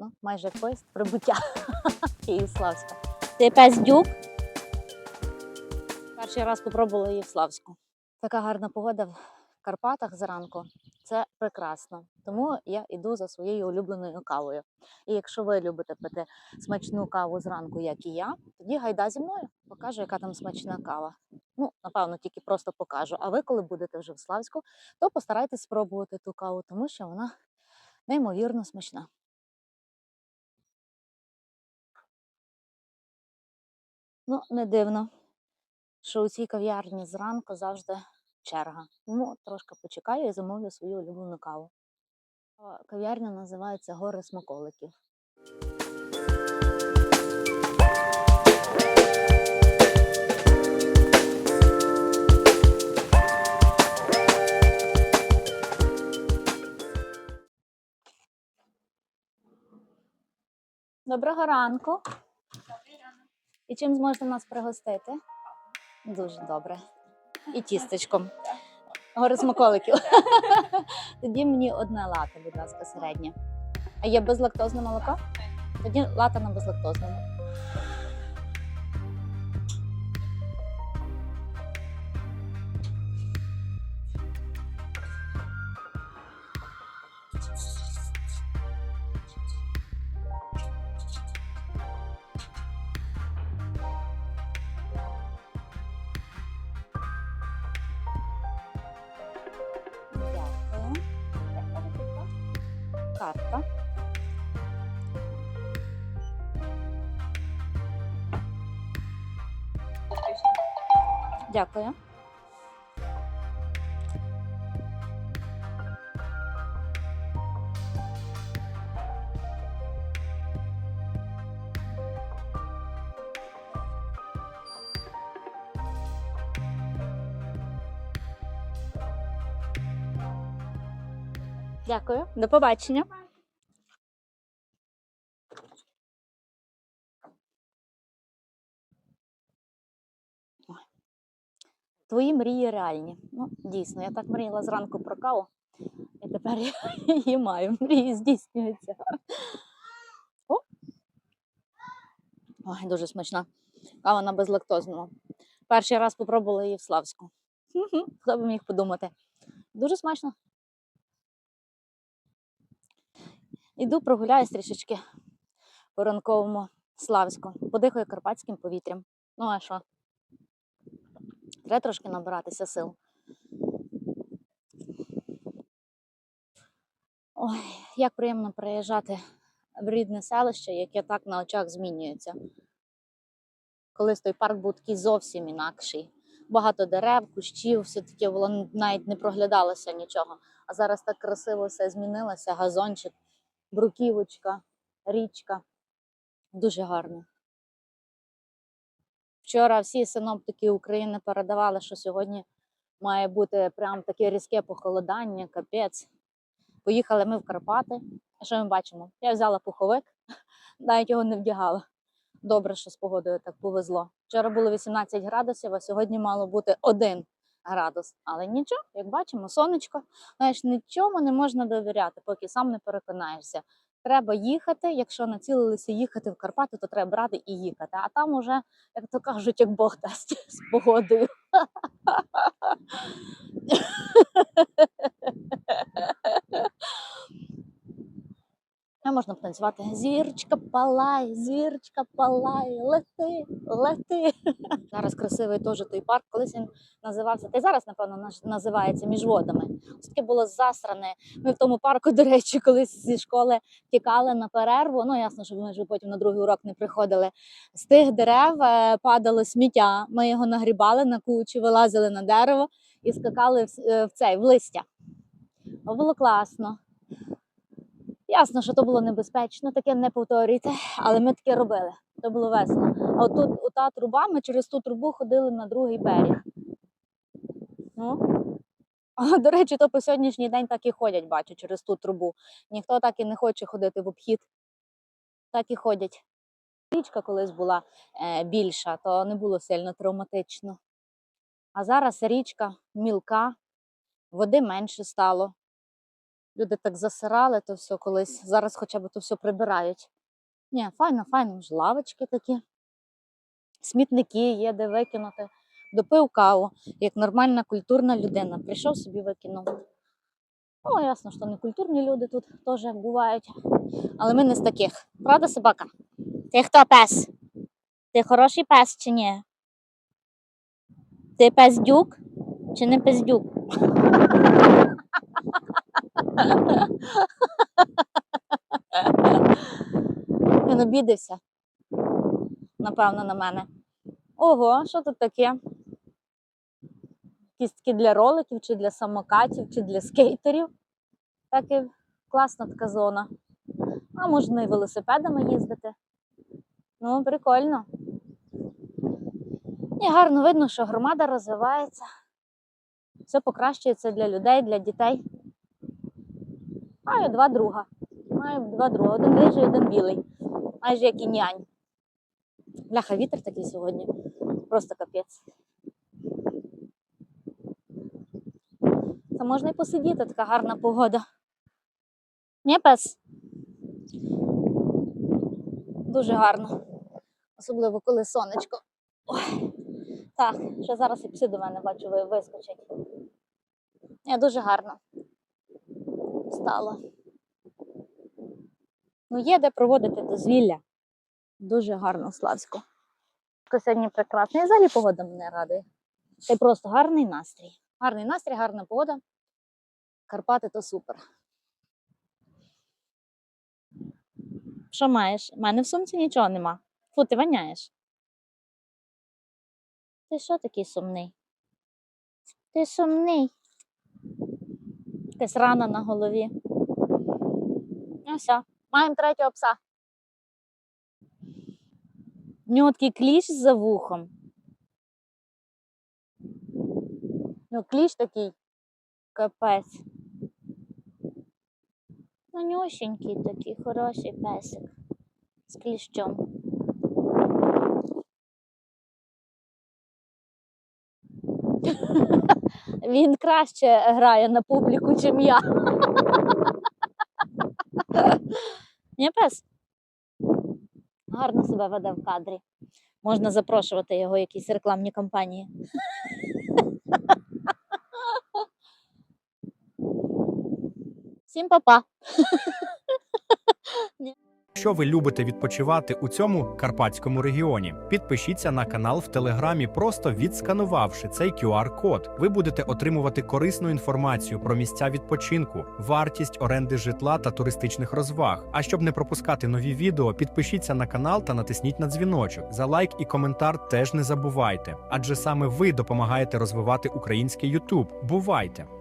Ну, майже поїзд прибуття Київславська. Ти пес? Перший раз попробувала її в Славську. Така гарна погода в Карпатах зранку. Це прекрасно. Тому я йду за своєю улюбленою кавою. І якщо ви любите пити смачну каву зранку, як і я, тоді гайда зі мною покажу, яка там смачна кава. Ну, напевно, тільки просто покажу. А ви, коли будете вже в Славську, то постарайтесь спробувати ту каву, тому що вона неймовірно смачна. Ну, не дивно, що у цій кав'ярні зранку завжди черга. Тому трошки почекаю і замовлю свою улюблену каву. Кав'ярня називається Гори Смаколиків. Доброго ранку. І чим зможете нас пригостити? Дуже добре. І тістечком. Гори смаколиків. Тоді мені одна лата, будь ласка, середня. А є безлактозне молоко? Тоді лата на безлактозному. Картка. Дякую. Дякую. До побачення. Твої мрії реальні. Ну, дійсно, я так мріяла зранку про каву, і тепер я її маю. Мрії здійснюються. О! Ой, дуже смачна. Кава на безлактозному. Перший раз попробувала її в Славську. Хто б міг подумати. Дуже смачно. Іду прогуляюсь трішечки по ранковому Славську, подихаю карпатським повітрям. Ну а що? Треба трошки набиратися сил. Ой, як приємно приїжджати в рідне селище, яке так на очах змінюється. Колись той парк був такий зовсім інакший. Багато дерев, кущів, все таке було навіть не проглядалося нічого. А зараз так красиво все змінилося, газончик бруківочка, річка. Дуже гарно. Вчора всі синоптики України передавали, що сьогодні має бути прям таке різке похолодання, капець. Поїхали ми в Карпати. А що ми бачимо? Я взяла пуховик, навіть його не вдягала. Добре, що з погодою так повезло. Вчора було 18 градусів, а сьогодні мало бути 1 градус. Але нічого, як бачимо, сонечко. Знаєш, нічому не можна довіряти, поки сам не переконаєшся. Треба їхати. Якщо націлилися їхати в Карпати, то треба брати і їхати. А там уже, як то кажуть, як Бог дасть з погодою. Можна потанцювати. Зірочка палай, зірочка палай, лети, лети. Зараз красивий теж той парк. Колись він називався, та й зараз, напевно, називається між водами. Ось таке було засране. Ми в тому парку, до речі, колись зі школи тікали на перерву. Ну, ясно, що ми ж потім на другий урок не приходили. З тих дерев е, падало сміття. Ми його нагрібали на кучу, вилазили на дерево і скакали в, е, цей в листя. Було класно. Ясно, що то було небезпечно, таке не повторюйте, але ми таке робили. То було весело. А отут ота труба, ми через ту трубу ходили на другий берег. Ну. А, до речі, то по сьогоднішній день так і ходять, бачу, через ту трубу. Ніхто так і не хоче ходити в обхід. Так і ходять. Річка колись була е, більша, то не було сильно травматично. А зараз річка мілка, води менше стало. Люди так засирали то все колись. Зараз хоча б то все прибирають. Ні, файно, файно, ж лавочки такі. Смітники є, де викинути. Допив каву, як нормальна культурна людина. Прийшов собі викинув. Ну, ясно, що не культурні люди тут теж бувають. Але ми не з таких. Правда, собака? Ти хто пес? Ти хороший пес чи ні? Ти пездюк чи не пездюк? Він обідався. Напевно, на мене. Ого, що тут таке? Кістки для роликів, чи для самокатів, чи для скейтерів. Так і класна така зона. А можна і велосипедами їздити. Ну, прикольно. І гарно видно, що громада розвивається. Все покращується для людей, для дітей. Маю два друга. Маю два друга. Один рижий, один білий. Майже як і нянь. Бляха, вітер такий сьогодні. Просто капець. Та можна й посидіти, така гарна погода. Ні, пес? Дуже гарно. Особливо, коли сонечко. Ой. Так, ще зараз і пси до мене бачу, ви- вискочать. Ні, дуже гарно. Стало. Ну, є де проводити дозвілля. Дуже гарно, Славсько. Ко Сьогодні прекрасно. І взагалі погода мене радує. Й просто гарний настрій. Гарний настрій, гарна погода. Карпати то супер. Що маєш? У мене в сумці нічого нема. Фу, ти воняєш. Ти що такий сумний? Ти сумний. Якась рана на голові. Ну все, маємо третього пса. В нього такий кліщ за вухом. Ну, кліщ такий капець. Манюсенький такий хороший песик з кліщом. Він краще грає на публіку, чим я. Ні, пес? Гарно себе веде в кадрі. Можна запрошувати його в якісь рекламні кампанії. Всім па-па! Якщо ви любите відпочивати у цьому карпатському регіоні, підпишіться на канал в Телеграмі, просто відсканувавши цей QR-код. Ви будете отримувати корисну інформацію про місця відпочинку, вартість оренди житла та туристичних розваг. А щоб не пропускати нові відео, підпишіться на канал та натисніть на дзвіночок. За лайк і коментар теж не забувайте, адже саме ви допомагаєте розвивати український YouTube. Бувайте!